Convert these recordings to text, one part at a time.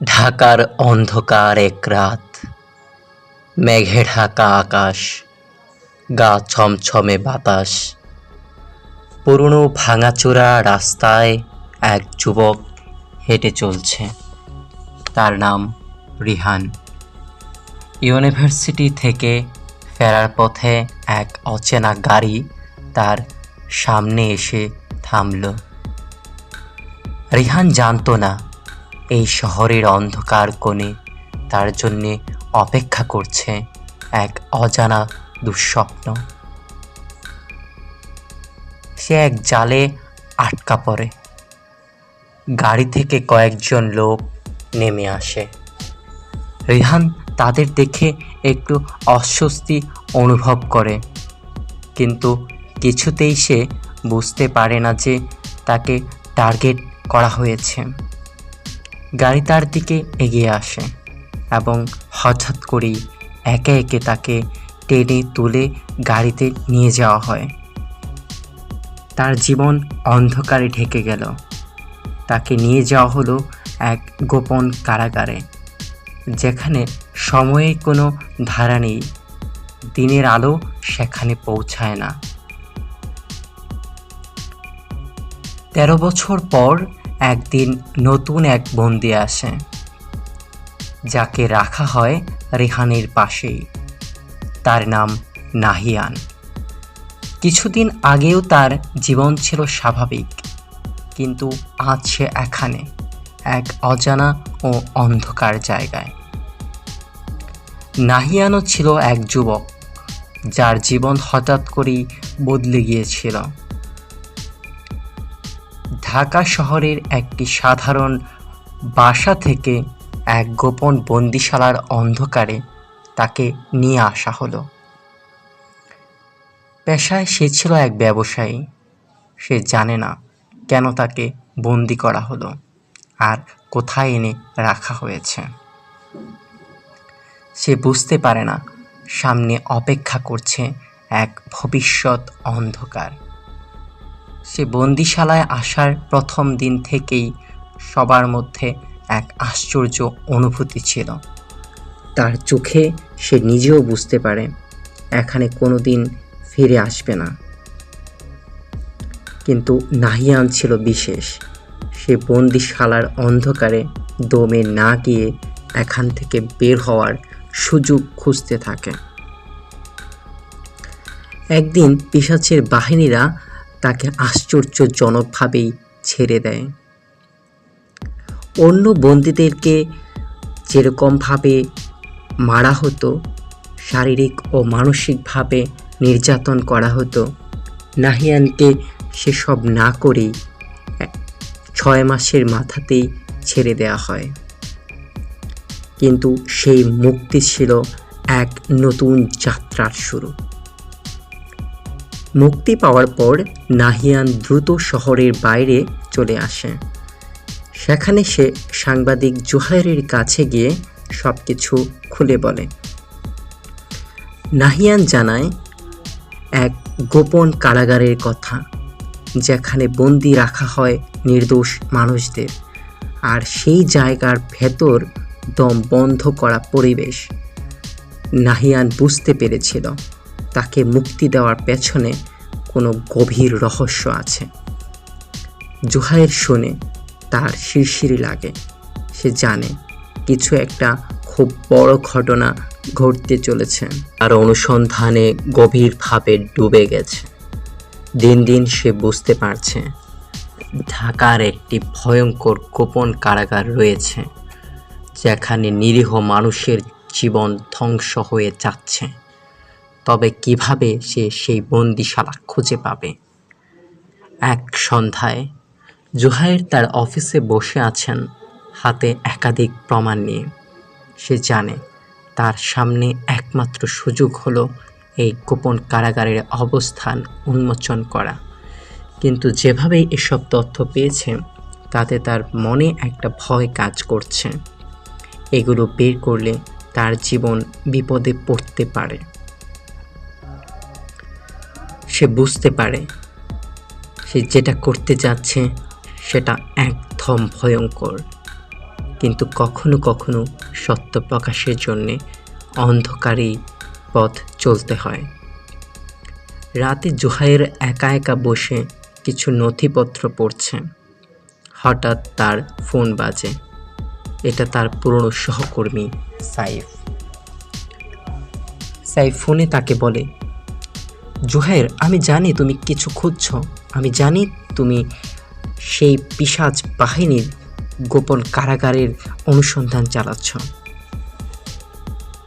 ঢাকার অন্ধকার এক রাত। মেঘে ঢাকা আকাশ, গা ছমছমে বাতাস। পুরনো ভাঙাচোরা রাস্তায় এক যুবক হেঁটে চলছে। তার নাম রিহান। ইউনিভার্সিটি থেকে ফেরার পথে এক অচেনা গাড়ি তার সামনে এসে থামল। রিহান জানতো না এই শহরের অন্ধকার কোণে তার জন্যে অপেক্ষা করছে এক অজানা দুঃস্বপ্ন। সে এক জালে আটকা পড়ে। গাড়ি থেকে কয়েকজন লোক নেমে আসে। রিহান তাদের দেখে একটু অস্বস্তি অনুভব করে। কিন্তু কিছুতেই সে বুঝতে পারে না যে তাকে টার্গেট করা হয়েছে। গাড়ি তার দিকে এগিয়ে আসে এবং হঠাৎ করেই একে একে তাকে টেনে তুলে গাড়িতে নিয়ে যাওয়া হয়। তার জীবন অন্ধকারে ঢেকে গেল। তাকে নিয়ে যাওয়া হলো এক গোপন কারাগারে, যেখানে সময়ে কোনো ধারা নেই, দিনের আলো সেখানে পৌঁছায় না। তেরো বছর পর একদিন নতুন এক বন্দি আসে, যাকে রাখা হয় রেহানের পাশেই। তার নাম নাহিয়ান। কিছুদিন আগেও তার জীবন ছিল স্বাভাবিক, কিন্তু আজ সে এখানে, এক অজানা ও অন্ধকার জায়গায়। নাহিয়ানও ছিল এক যুবক, যার জীবন হঠাৎ করেই বদলে গিয়েছিল। ঢাকা শহরের একটি সাধারণ বাসা থেকে এক গোপন বন্দিশালার অন্ধকারে তাকে নিয়ে আসা হলো। পেশায় সে ছিল এক ব্যবসায়ী। সে জানে না কেন তাকে বন্দি করা হলো আর কোথায় এনে রাখা হয়েছে। সে বুঝতে পারে না সামনে অপেক্ষা করছে এক ভবিষ্যৎ অন্ধকার। সে বন্দিশালায় আসার প্রথম দিন থেকেই সবার মধ্যে এক আশ্চর্য অনুভূতি ছিল। তার চোখে সে নিজেও বুঝতে পারে, এখানে কোনো দিন ফিরে আসবে না। কিন্তু নাহিয়ান ছিল বিশেষ। সে বন্দিশালার অন্ধকারে দমে না গিয়ে এখান থেকে বের হওয়ার সুযোগ খুঁজতে থাকে। একদিন পিসাচের বাহিনীরা তাকে আশ্চর্যজনকভাবেই ছেড়ে দেয়। অন্য বন্দীদেরকে যেরকমভাবে মারা হতো, শারীরিক ও মানসিকভাবে নির্যাতন করা হতো, নাহিয়ানকে সেসব না করেই ছয় মাসের মাথাতেই ছেড়ে দেওয়া হয়। কিন্তু সেই মুক্তি ছিল এক নতুন যাত্রার শুরু। মুক্তি পাওয়ার পর নাহিয়ান দ্রুত শহরের বাইরে চলে আসে। সেখানে সে সাংবাদিক জুহাইরের কাছে গিয়ে সব কিছু খুলে বলে। নাহিয়ান জানায়, এক গোপন কারাগারের কথা, যেখানে বন্দি রাখা হয় নির্দোষ মানুষদের, আর সেই জায়গার ভেতর দম বন্ধ করা পরিবেশ। নাহিয়ান বুঝতে পেরেছিল। তাকে মুক্তি দেওয়ার পেছনে কোনো গভীর রহস্য আছে। জুহাইর শুনে তার শিরশিরি লাগে। সে জানে কিছু একটা খুব বড় ঘটনা ঘটতে চলেছে। আর অনুসন্ধানে গভীরভাবে ডুবে গেছে। দিন দিন সে বুঝতে পারছে, ঢাকার একটি ভয়ঙ্কর গোপন কারাগার রয়েছে, যেখানে নিরীহ মানুষের জীবন ধ্বংস হয়ে যাচ্ছে। তবে কীভাবে সে সেই বন্দিশালা খুঁজে পাবে? এক সন্ধ্যায় জুহাইর তার অফিসে বসে আছেন হাতে একাধিক প্রমাণ নিয়ে। সে জানে তার সামনে একমাত্র সুযোগ হলো এই গোপন কারাগারের অবস্থান উন্মোচন করা। কিন্তু যেভাবেই এসব তথ্য পেয়েছে, তাতে তার মনে একটা ভয় কাজ করছে। এগুলো বের করলে তার জীবন বিপদে পড়তে পারে। সে বুঝতে পারে। সে যেটা করতে যাচ্ছে, সেটা একদম ভয়ঙ্কর। কিন্তু কখনো কখনো সত্য প্রকাশের জন্যে অন্ধকারেই পথ চলতে হয়। রাতে জোহাইর একা একা বসে কিছু নথিপত্র পড়ছে। হঠাৎ তার ফোন বাজে। এটা তার পুরনো সহকর্মী সাইফ। সাইফ ফোনে তাকে বলে জোহাইর আমি জানি তুমি কিছু খুঁজছ। আমি জানি তুমি সেই পিসাজ বাহিনীর গোপন কারাগারের অনুসন্ধান চালাচ্ছ।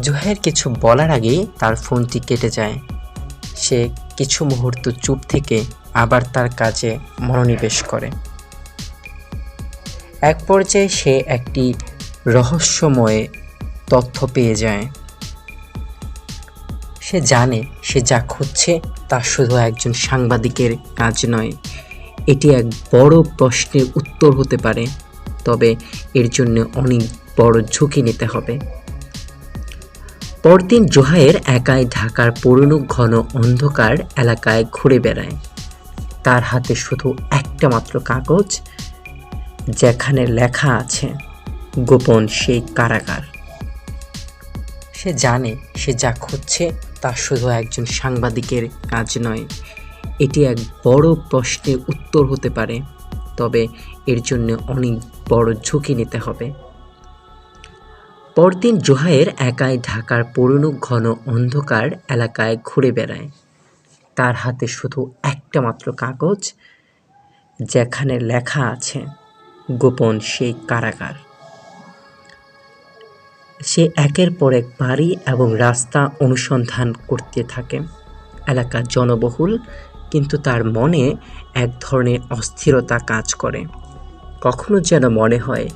জোহাইর কিছু বলার আগেই তার ফোনটি কেটে যায়। সে কিছু মুহূর্ত চুপ থেকে আবার তার কাজে মনোনিবেশ করে। এক পর্যায়ে সে একটি রহস্যময় তথ্য পেয়ে যায়। সে জানে, সে যা খুঁজছে তা শুধু একজন সাংবাদিকের কাজ নয়। এটি এক বড় প্রশ্নের উত্তর হতে পারে, তবে এর জন্য অনেক বড় ঝুঁকি নিতে হবে। পরদিন জোহায়ের একাই ঢাকার পুরনো ঘন অন্ধকার এলাকায় ঘুরে বেড়ায়। তার হাতে শুধু একটা মাত্র কাগজ, যেখানে লেখা আছে, গোপন সেই কারাগার। সে জানে, সে যা খুঁজছে তা শুধু একজন সাংবাদিকের কাজ নয়, এটি এক বড় প্রশ্নের উত্তর হতে পারে, তবে এর জন্য অনেক বড় ঝুঁকি নিতে হবে। পরদিন জোহাইর একাই ঢাকার পুরনো ঘন অন্ধকার এলাকায় ঘুরে বেড়ায়। তার হাতে শুধু একটা মাত্র কাগজ, যেখানে লেখা আছে, গোপন সেই কারাগার। সে একের পর এক বাড়ি এবং রাস্তা অনুসন্ধান করতে থাকে। এলাকা জনবহুল, কিন্তু তার মনে এক ধরনের অস্থিরতা কাজ করে। কখনো যেন মনে হয়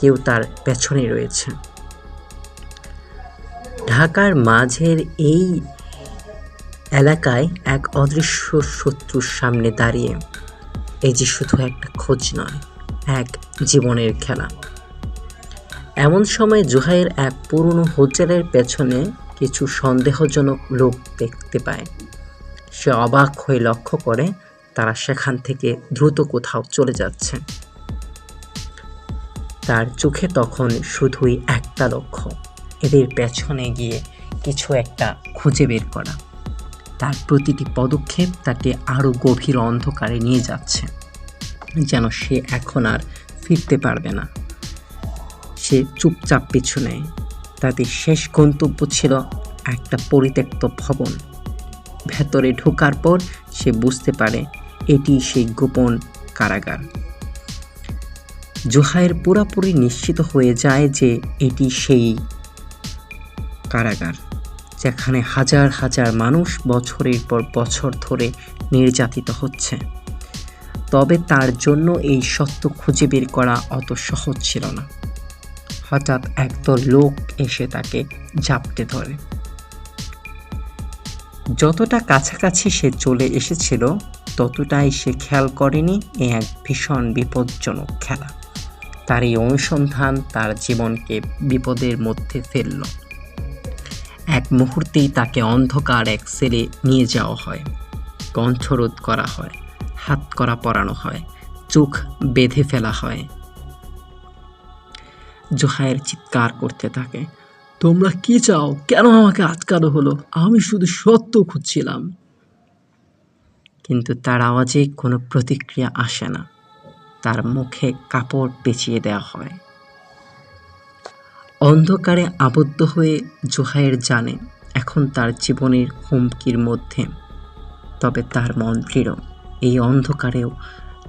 কেউ তার পেছনে রয়েছে। ঢাকার মাঝের এই এলাকায় এক অদৃশ্য শত্রুর সামনে দাঁড়িয়ে, এই যে শুধু একটা খোঁজ নয়, এক জীবনের খেলা। এমন সময় জোহাইর এক পুরনো হোটেলের পেছনে কিছু সন্দেহজনক লোক দেখতে পায়। সে অবাক হয়ে লক্ষ্য করে তারা সেখান থেকে দ্রুত কোথাও চলে যাচ্ছে। তার চোখে তখন শুধুই একটা লক্ষ্য, এদের পেছনে গিয়ে কিছু একটা খুঁজে বের করা। তার প্রতিটি পদক্ষেপ তাকে আরও গভীর অন্ধকারে নিয়ে যাচ্ছে, যেন সে এখন আর ফিরতে পারবে না। সে চুপচাপ পিছু নেয়। তাদের শেষ গন্তব্য ছিল একটা পরিত্যক্ত ভবন। ভেতরে ঢোকার পর সে বুঝতে পারে এটি সেই গোপন কারাগার। জোহায়ের পুরাপুরি নিশ্চিত হয়ে যায় যে এটি সেই কারাগার, যেখানে হাজার হাজার মানুষ বছরের পর বছর ধরে নির্যাতিত হচ্ছে। তবে তার জন্য এই সত্য খুঁজে বের করা অত সহজ ছিল না। হঠাৎ একদল লোক এসে তাকে ঝাপটে ধরে। যতটা কাছাকাছি সে চলে এসেছিল, ততটাই সে খেয়াল করেনি এ এক ভীষণ বিপজ্জনক খেলা। তার এই অনুসন্ধান তার জীবনকে বিপদের মধ্যে ফেলল। এক মুহূর্তেই তাকে অন্ধকার এক সেলে নিয়ে যাওয়া হয়। কণ্ঠরোধ করা হয়, হাত করা পরানো হয়, চোখ বেঁধে ফেলা হয়। জোহায়ের চিৎকার করতে থাকে। তোমরা কি চাও? কেন আমাকে আটকানো হলো? আমি শুধু সত্য খুঁজছিলাম। কিন্তু তার আওয়াজে কোনো প্রতিক্রিয়া আসে না। তার মুখে কাপড় পেঁচিয়ে দেওয়া হয়। অন্ধকারে আবদ্ধ হয়ে জোহায়ের জানে, এখন তার জীবনের হুমকির মধ্যে। তবে তার মন দৃঢ়। এই অন্ধকারেও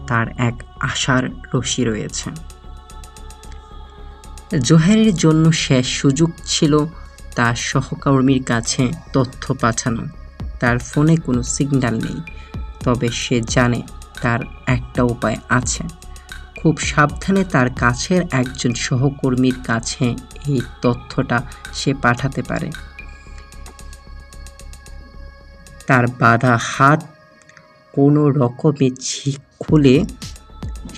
তার এক আশার রশি রয়েছে। জোহারের জন্য শেষ সুযোগ ছিল তার সহকর্মীর কাছে তথ্য পাঠানো। তার ফোনে কোনো সিগন্যাল নেই, তবে সে জানে তার একটা উপায় আছে। খুব সাবধানে তার কাছের একজন সহকর্মীর কাছে এই তথ্যটা সে পাঠাতে পারে। তার বাধা হাত কোনো রকমে খুলে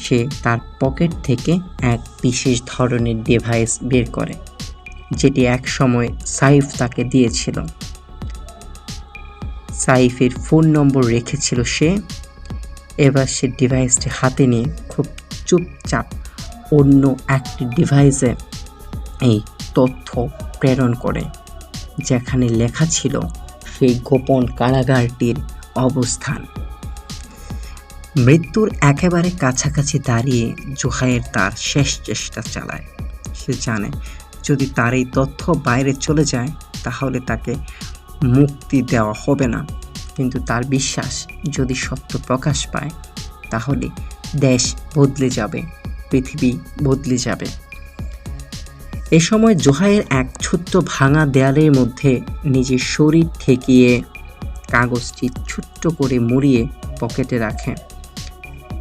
সে তার পকেট থেকে এক বিশেষ ধরনের ডিভাইস বের করে, যেটি এক সময় সাইফ তাকে দিয়েছিল। সাইফের ফোন নম্বর রেখেছিল সে। এবার সে ডিভাইসটি হাতে নিয়ে খুব চুপচাপ অন্য একটি ডিভাইসে এই তথ্য প্রেরণ করে, যেখানে লেখা ছিল সেই গোপন কারাগারটির অবস্থান। মৃত্যুর একেবারে কাছাকাছি দাঁড়িয়ে জোহাইর তার শেষ চেষ্টা চালায়। সে জানে, যদি তার এই তথ্য বাইরে চলে যায়, তাহলে তাকে মুক্তি দেওয়া হবে না। কিন্তু তার বিশ্বাস যদি সত্য প্রকাশ পায়, তাহলে দেশ বদলে যাবে, পৃথিবী বদলে যাবে। এ সময় জোহাইয়ের এক ছোট্ট ভাঙা দেয়ালের মধ্যে নিজের শরীর ঠেকিয়ে কাগজটি ছোট্ট করে মুড়িয়ে পকেটে রাখে।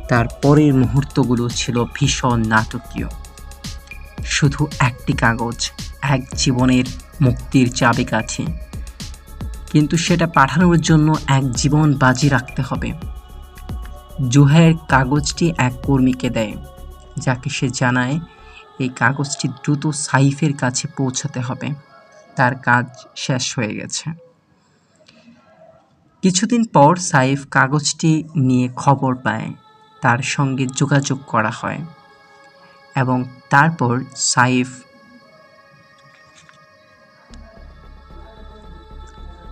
তার পরের মুহূর্তগুলো ছিল ভীষণ নাটকীয়। শুধু একটি কাগজ, এক জীবনের মুক্তির চাবিকাঠি। কিন্তু সেটা পাঠানোর জন্য এক জীবন বাজি রাখতে হবে। জুহাইয়ের কাগজটি এক কর্মীকে দেয়, যাকে সে জানায় এই কাগজটি দ্রুত সাইফের কাছে পৌঁছাতে হবে। তার কাজ শেষ হয়ে গেছে। কিছুদিন পর সাইফ কাগজটি নিয়ে খবর পায়। তার সঙ্গে যোগাযোগ করা হয় এবং তারপর সাইফ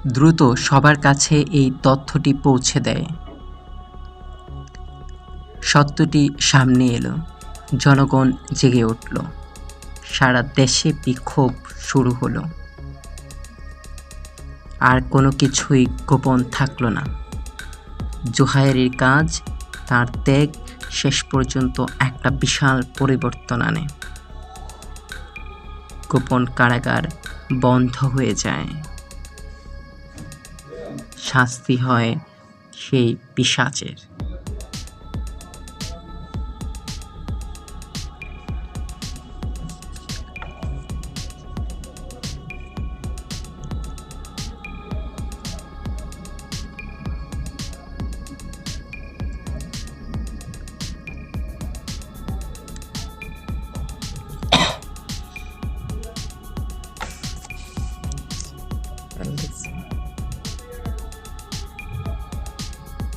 দ্রুত সবার কাছে এই তথ্যটি পৌঁছে দেয়। সত্যটি সামনে এলো, জনগণ জেগে উঠল। সারা দেশে বিক্ষোভ শুরু হলো। আর কোনো কিছুই গোপন থাকল না। জোহায়ের কাজ তার ত্যাগ শেষ পর্যন্ত একটা বিশাল পরিবর্তন আনে। গোপন কারাগার বন্ধ হয়ে যায়। শাস্তি হয় সেই পিশাচের।